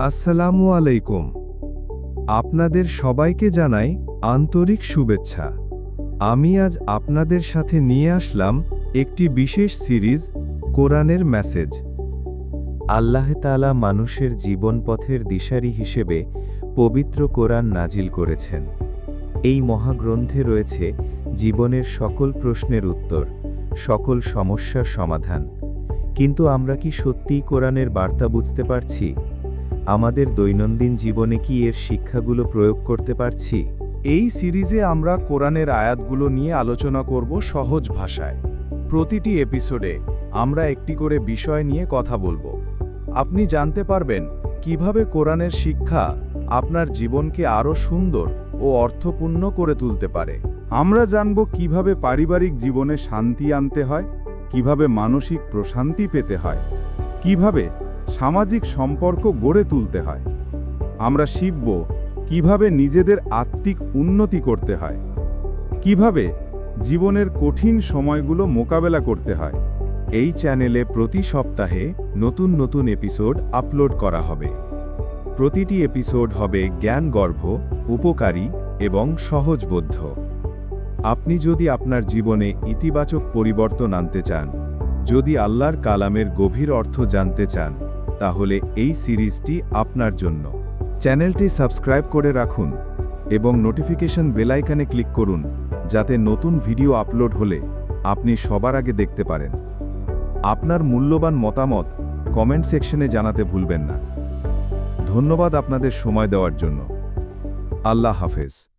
আসসালামু আলাইকুম। আপনাদের সবাইকে জানাই আন্তরিক শুভেচ্ছা। আমি আজ আপনাদের সাথে নিয়ে আসলাম একটি বিশেষ সিরিজ, কোরআনের মেসেজ। আল্লাহ তাআলা মানুষের জীবন পথের দিশারি হিসেবে পবিত্র কোরআন নাজিল করেছেন। এই মহাগ্রন্থে রয়েছে জীবনের সকল প্রশ্নের উত্তর, সকল সমস্যার সমাধান। কিন্তু আমরা কি সত্যিই কোরআনের বার্তা বুঝতে পারছি? আমাদের দৈনন্দিন জীবনে কি এর শিক্ষাগুলো প্রয়োগ করতে পারছি? এই সিরিজে আমরা কোরআনের আয়াতগুলো নিয়ে আলোচনা করব সহজ ভাষায়। প্রতিটি এপিসোডে আমরা একটি করে বিষয় নিয়ে কথা বলব। আপনি জানতে পারবেন কীভাবে কোরআনের শিক্ষা আপনার জীবনকে আরও সুন্দর ও অর্থপূর্ণ করে তুলতে পারে। আমরা জানব কীভাবে পারিবারিক জীবনে শান্তি আনতে হয়, কীভাবে মানসিক প্রশান্তি পেতে হয়, কীভাবে সামাজিক সম্পর্ক গড়ে তুলতে হয়। আমরা শিখব কীভাবে নিজেদের আত্মিক উন্নতি করতে হয়। কীভাবে জীবনের কঠিন সময়গুলো মোকাবেলা করতে হয়। এই চ্যানেলে প্রতি সপ্তাহে নতুন নতুন এপিসোড আপলোড করা হবে। প্রতিটি এপিসোড হবে জ্ঞানগর্ভ, উপকারী এবং সহজবোধ্য। আপনি যদি আপনার জীবনে ইতিবাচক পরিবর্তন আনতে চান, যদি আল্লাহর কালামের গভীর অর্থ জানতে চান তাহলে এই সিরিজটি আপনার জন্য। চ্যানেলটি সাবস্ক্রাইব করে রাখুন এবং নোটিফিকেশন বেলাইকানে ক্লিক করুন, যাতে নতুন ভিডিও আপলোড হলে আপনি সবার আগে দেখতে পারেন। আপনার মূল্যবান মতামত কমেন্ট সেকশনে জানাতে ভুলবেন না। ধন্যবাদ আপনাদের সময় দেওয়ার জন্য। আল্লাহ হাফেজ।